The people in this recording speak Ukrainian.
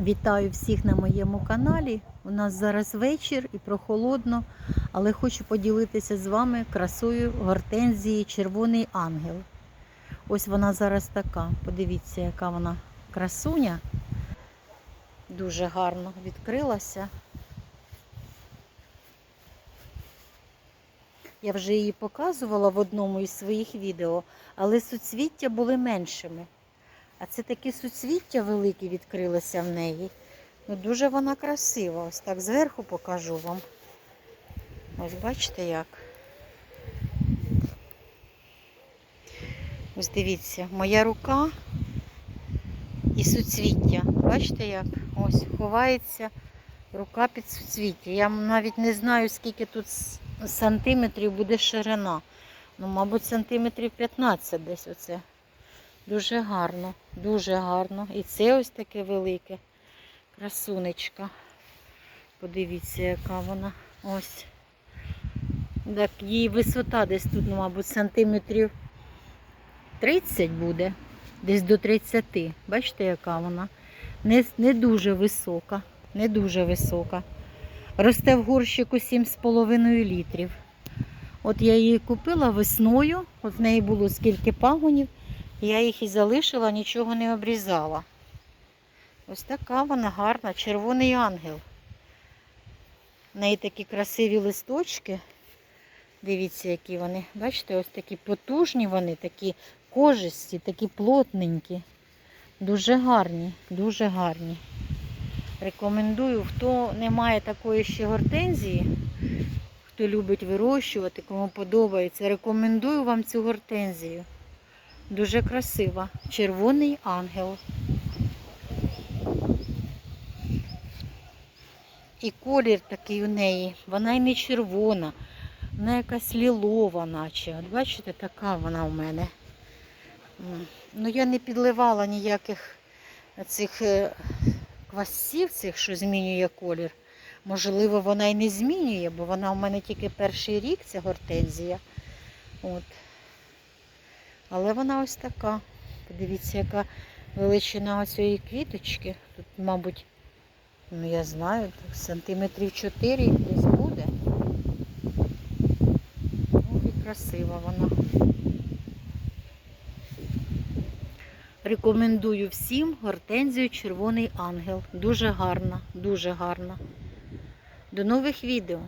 Вітаю всіх на моєму каналі. У нас зараз вечір і прохолодно, але хочу поділитися з вами красою гортензії Червоний ангел. Ось вона зараз така. Подивіться, яка вона красуня. Дуже гарно відкрилася. Я вже її показувала в одному із своїх відео, але суцвіття були меншими. А це такі суцвіття великі відкрилися в неї. Ну, дуже вона красива. Ось так зверху покажу вам. Ось бачите як. Ось дивіться, моя рука і суцвіття. Бачите як? Ось ховається рука під суцвіття. Я навіть не знаю, скільки тут сантиметрів буде ширина. Ну, мабуть, сантиметрів 15 десь оце. Дуже гарно, дуже гарно. І це ось таке велике. Красунечка. Подивіться, яка вона. Ось. Так, її висота десь тут, ну, мабуть, сантиметрів 30 буде. Десь до 30. Бачите, яка вона? Не, не дуже висока. Не дуже висока. Росте в горщику 7,5 літрів. От я її купила весною. От в неї було скільки пагонів. Я їх і залишила, нічого не обрізала. Ось така вона гарна, червоний ангел. В неї такі красиві листочки. Дивіться, які вони. Бачите, ось такі потужні вони, такі кожисті, такі плотненькі. Дуже гарні, дуже гарні. Рекомендую, хто не має такої ще гортензії, хто любить вирощувати, кому подобається, рекомендую вам цю гортензію. Дуже красива. Червоний ангел. І колір такий у неї. Вона і не червона, вона якась лілова, наче. От бачите, така вона у мене. Ну, я не підливала ніяких цих е, квасців, цих, що змінює колір. Можливо, вона і не змінює, бо вона у мене тільки перший рік, ця гортензія. От. Але вона ось така. Подивіться, яка величина цієї квіточки. Тут, мабуть, ну я знаю, сантиметрів 4 десь буде. Ох, і красива вона. Рекомендую всім гортензію Червоний ангел. Дуже гарна, дуже гарна. До нових відео.